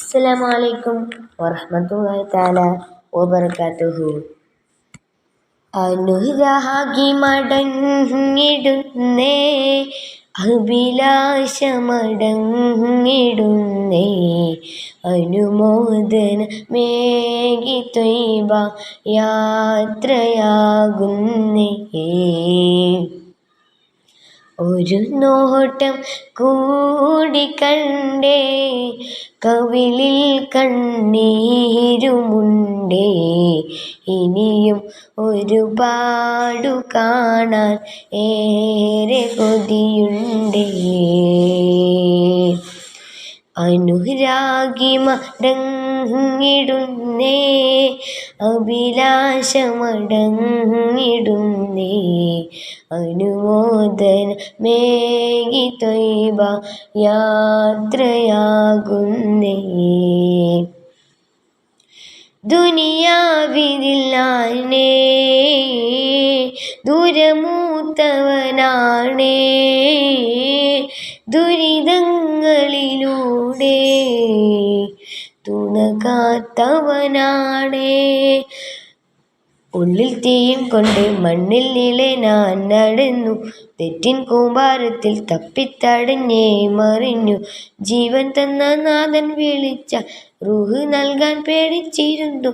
അസ്സലാമു അലൈക്കും വറഹ്മത്തുള്ളാഹി തആല വബറകാതുഹു. അനുരാഗി മടങ്ങിടുന്നേ അഭിലാഷമടങ്ങിടുന്നേ അനുമോദന മേഘി തൊയ്ബ യാത്രയാകുന്നേ. ഒരു നോട്ടം കൂടി കണ്ടേ. കവിളിൽ കണ്ണീരുമുണ്ടേ. ഇനിയും ഒരുപാടു കാണാൻ ഏറെ കൊതിയുണ്ടേ. അനുരാഗി മടങ്ങിടുന്നേ അഭിലാഷമടങ്ങിടുന്നേ. അനുമോദന മേഘി തൊയ്വ യാത്രയാകുന്നേ. ദുനിയാവിതില്ലാനേ ദുരമൂത്തവനാണേ ദുരിതങ്ങളിലൂടെ തുണകാത്തവനാണേ ഉള്ളിൽ തീയും കൊണ്ട് മണ്ണിൽ നില ഞാൻ നടന്നു. തെറ്റിൻ കൂമ്പാരത്തിൽ തപ്പിത്തടഞ്ഞേ മറിഞ്ഞു. ജീവൻ തന്ന നാഥൻ വിളിച്ച റൂഹ് നൽകാൻ പേടിച്ചിരുന്നു.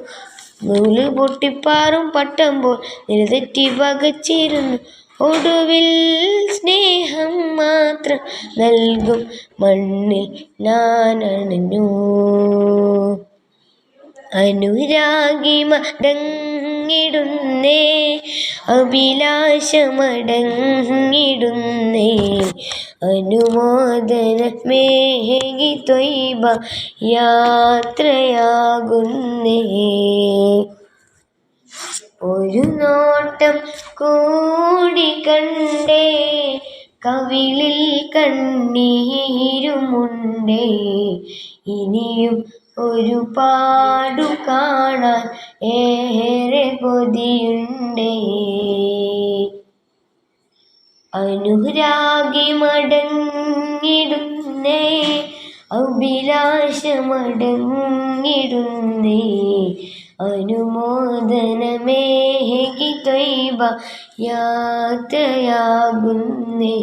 നൂൽ പൊട്ടിപ്പാറും പട്ടമ്പോൾ നിലതെറ്റി പകച്ചിരുന്നു ഒടുവിൽ സ്നേഹം മാത്രം നൽകും മണ്ണിൽ അണഞ്ഞു അനുരാഗി മടങ്ങിടുന്നേ അഭിലാഷമടങ്ങിടുന്നേ. അനുമോദന മേഹി ത്വയ്ബ യാത്രയാകുന്നേ. ഒരു നോട്ടം കൂടി കവിളിൽ കണ്ണീരുമുണ്ടേ. ഇനിയും ഒരുപാടു കാണാൻ ഏറെ കൊതിയുണ്ടേ അനുരാഗി മടങ്ങിടുന്നേ അഭിലാഷമടങ്ങിടുന്നേ. അനുമോദനമേകി കൈവ യാത്രയാകുന്നേ.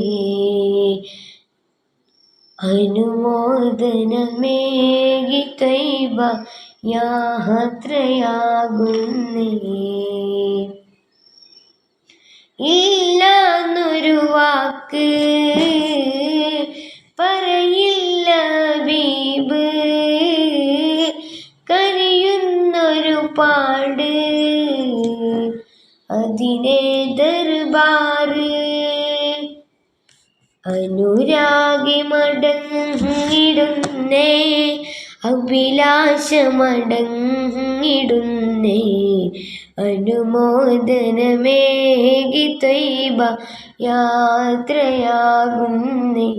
അനുമോദനമേകി കൈവ യാത്രയാകുന്നേ. ഇല്ലാന്നൊരു അനുരാഗി മടങ്ങിടുന്നേ അഭിലാഷമടങ്ങിടുന്നേ. അനുമോദനമേകി ത്വൈബ യാത്രയാകുന്നേ.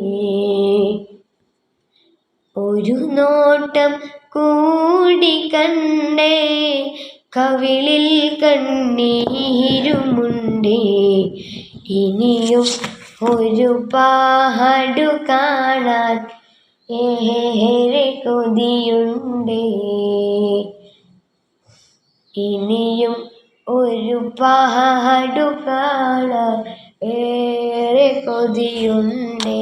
ഒരു നോട്ടം കൂടി കണ്ടേ കവിളിൽ കണ്ണീരുമുണ്ടേ. ഇനിയും ഒരു പാഹടു കാണാൻ. ഏറെ കൊതിയുണ്ട്. ഇനിയും ഒരു പാടു കാണാൻ ഏറെ കൊതിയുണ്ട്.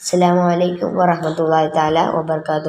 അസ്സലാമു അലൈക്കും വറഹ്മത്തുള്ളാഹി തആല വബറകാതുഹു